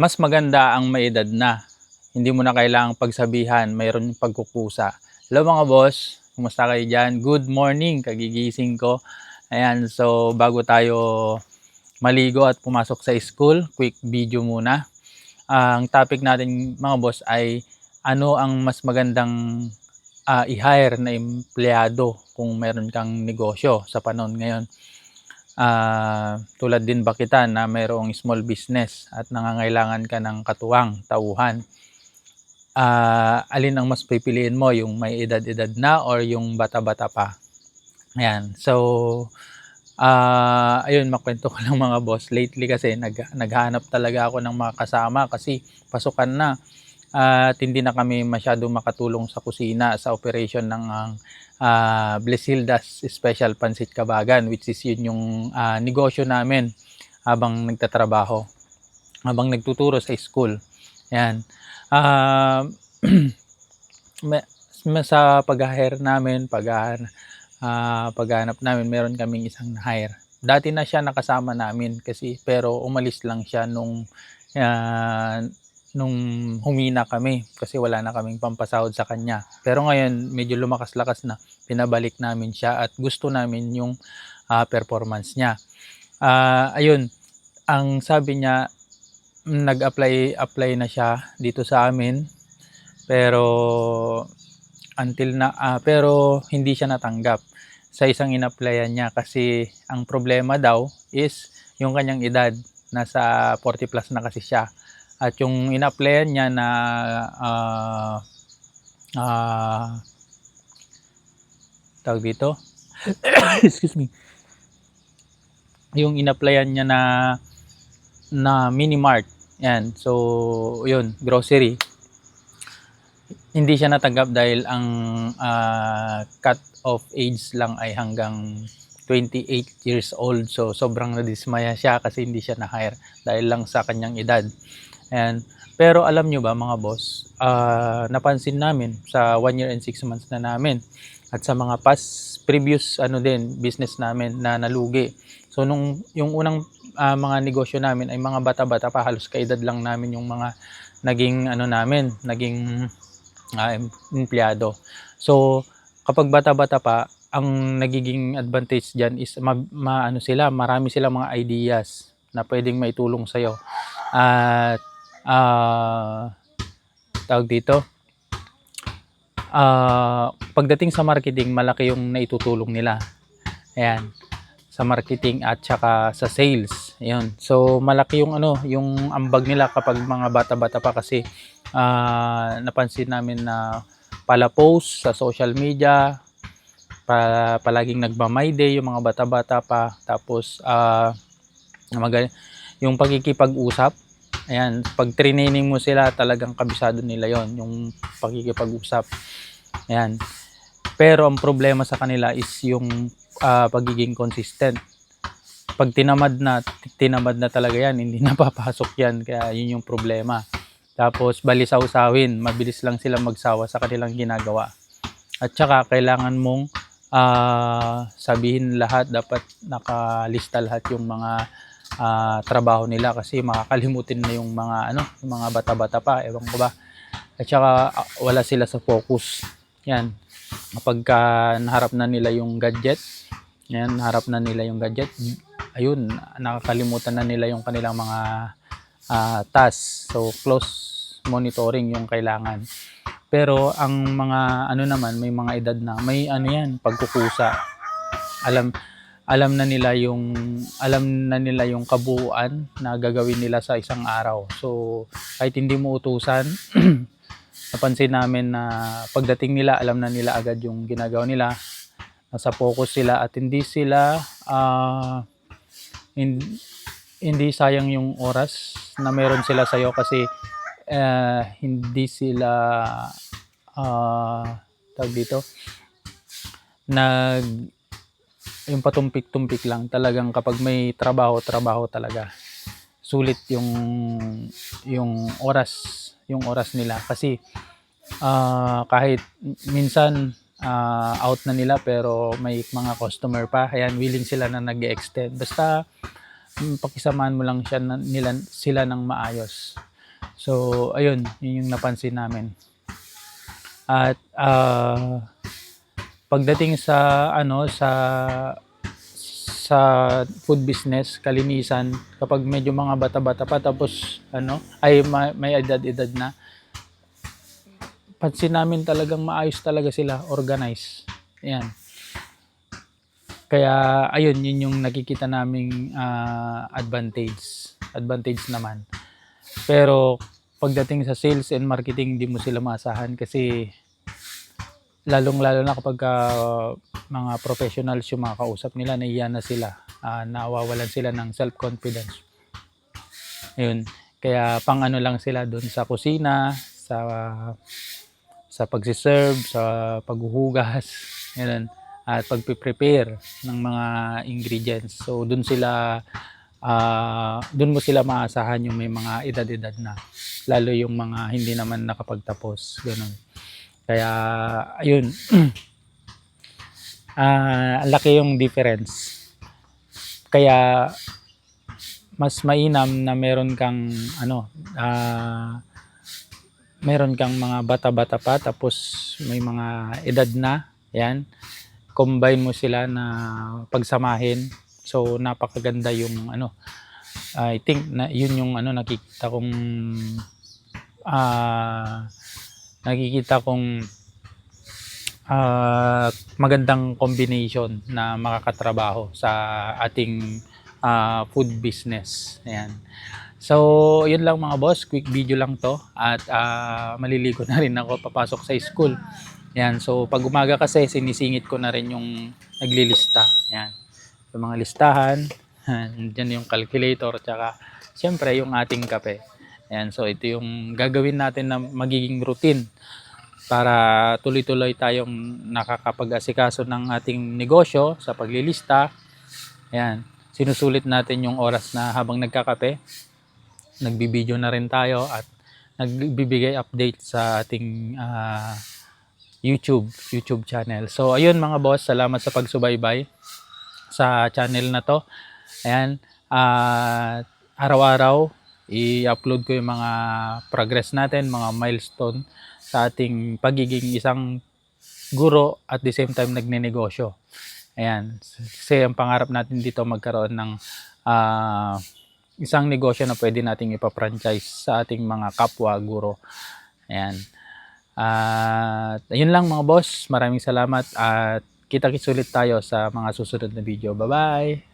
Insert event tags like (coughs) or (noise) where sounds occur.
mas maganda ang may edad na. Hindi mo na kailangang pagsabihan, mayroon pagkukusa. Hello mga boss, kumusta kayo dyan? Good morning, kagigising ko. Ayan, so bago tayo maligo at pumasok sa school, quick video muna. ang topic natin mga boss ay ano ang mas magandang ah, i-hire na empleyado kung meron kang negosyo sa panahon ngayon. Ah, tulad din ba kita na mayroong small business at nangangailangan ka ng katuwang, tauhan. Ah, alin ang mas pipiliin mo, yung may edad-edad na or yung bata-bata pa? Ayan. So, ah, ayun, makwento ko lang mga boss. Lately kasi nag, naghanap talaga ako ng mga kasama kasi pasukan na at hindi na kami masyado makatulong sa kusina sa operation ng uh, Blesildas Special Pansit Kabagan which is yun yung ah, negosyo namin habang nagtatrabaho habang nagtuturo sa school. Yan. Ah, (clears throat) ma- sa pag-hire namin pag ah, paghanap namin meron kaming isang hire. Dati na siya nakasama namin kasi pero umalis lang siya nung ah, nung humina kami kasi wala na kaming pampasahod sa kanya. Pero ngayon, medyo lumakas-lakas na. Pinabalik namin siya at gusto namin yung ah, performance niya. Ah, ayun, ang sabi niya, nag-apply apply na siya dito sa amin. Pero until na ah, pero hindi siya natanggap sa isang inapplyan niya kasi ang problema daw is yung kanyang edad nasa 40 plus na kasi siya at yung in-applyan niya na ah ah, tawag dito? (coughs) Excuse me. Yung in-applyan niya na na mini mart yan. So yun grocery. Hindi siya natanggap dahil ang ah, cut off age lang ay hanggang 28 years old so sobrang nadismaya siya kasi hindi siya na-hire dahil lang sa kanyang edad Ayan. Pero alam nyo ba mga boss, ah, napansin namin sa 1 year and 6 months na namin at sa mga past previous ano din business namin na nalugi. So nung yung unang ah, mga negosyo namin ay mga bata-bata pa halos kaedad lang namin yung mga naging ano namin, naging em- empleyado. So kapag bata-bata pa, ang nagiging advantage diyan is ma, ma- ano sila, marami silang mga ideas na pwedeng maitulong sa iyo. At ah tawag dito ah pagdating sa marketing malaki yung naitutulong nila ayan sa marketing at saka sa sales ayun so malaki yung ano yung ambag nila kapag mga bata-bata pa kasi ah napansin namin na pala post sa social media pa, palaging nagma-my day yung mga bata-bata pa tapos ah magal yung pagkikipag-usap Ayan, pag training mo sila, talagang kabisado nila yon yung pakikipag-usap. Ayan. Pero ang problema sa kanila is yung ah, pagiging consistent. Pag tinamad na, tinamad na talaga yan, hindi (laughs) napapasok yan. Kaya yun yung problema. Tapos balisaw-sawin, mabilis lang sila magsawa sa kanilang ginagawa. At saka kailangan mong ah, sabihin lahat, dapat nakalista lahat yung mga ah, trabaho nila kasi makakalimutin na yung mga ano, yung mga bata-bata pa, ewan ko ba. At saka ah, wala sila sa focus. Yan. Kapag ka naharap na nila yung gadget, yan, naharap na nila yung gadget, ayun, nakakalimutan na nila yung kanilang mga ah, tasks. So, close monitoring yung kailangan. Pero ang mga ano naman, may mga edad na, may ano yan, pagkukusa. Alam, alam na nila yung alam na nila yung kabuuan na gagawin nila sa isang araw. So kahit hindi mo utusan, (clears throat) napansin namin na pagdating nila alam na nila agad yung ginagawa nila. Nasa focus sila at hindi sila ah, hin- hindi sayang yung oras na meron sila sa'yo kasi eh, hindi sila ah tawag dito nag yung patumpik-tumpik lang. Talagang kapag may trabaho trabaho talaga. Sulit yung yung oras yung oras nila. Kasi ah, kahit minsan ah, out na nila pero may mga customer pa. Ayan willing sila na nag-extend basta mm, pakisamaan mo lang siya nila, sila ng maayos So, ayun, yun yung napansin namin. At ah, pagdating sa ano sa sa food business, kalinisan, kapag medyo mga bata-bata pa tapos ano, ay ma- may edad-edad na, pansin namin talagang maayos talaga sila, organize. Ayan. Kaya ayun, yun yung nakikita naming ah, advantage. Advantage naman. Pero pagdating sa sales and marketing, hindi mo sila maasahan kasi lalong-lalo na kapag ah, mga professionals yung mga kausap nila, naiya na sila. Ah, nawawalan sila ng self-confidence. Ayun. Kaya pang ano lang sila doon sa kusina, sa sa pagsiserve, sa paghuhugas, ganun, at pagpe-prepare ng mga ingredients. So doon sila ah doon mo sila maasahan yung may mga edad-edad na lalo yung mga hindi naman nakapagtapos ganun. Kaya ayun. (clears throat) Ang laki yung difference. Kaya mas mainam na meron kang ano ah meron kang mga bata-bata pa tapos may mga edad na yan. Combine mo sila na pagsamahin so napakaganda yung ano I think na yun yung ano nakikita kong ah nakikita kong ah, magandang combination na makakatrabaho sa ating ah, food business. Ayan. So, yun lang mga boss. Quick video lang to. At ah, maliligo na rin ako papasok sa school. Ayan. So, pag umaga kasi, sinisingit ko na rin yung naglilista. Ayan. Yung mga listahan. (laughs) Diyan yung calculator. Tsaka, syempre, yung ating kape. Ayan. So, ito yung gagawin natin na magiging routine para tuloy-tuloy tayong nakakapag-asikaso ng ating negosyo sa paglilista. Ayan, sinusulit natin yung oras na habang nagkakape. Nagbibideo na rin tayo at nagbibigay update sa ating ah, YouTube, YouTube channel. So ayun mga boss, salamat sa pagsubaybay sa channel na to. Ayan, ah, araw-araw i-upload ko yung mga progress natin, mga milestone sa ating pagiging isang guro at the same time nagnenegosyo. Ayan. Kasi ang pangarap natin dito magkaroon ng ah, isang negosyo na pwede nating ipa-franchise sa ating mga kapwa guro. Ayan. At ayun lang mga boss. Maraming salamat at kita-kits ulit tayo sa mga susunod na video. Bye-bye!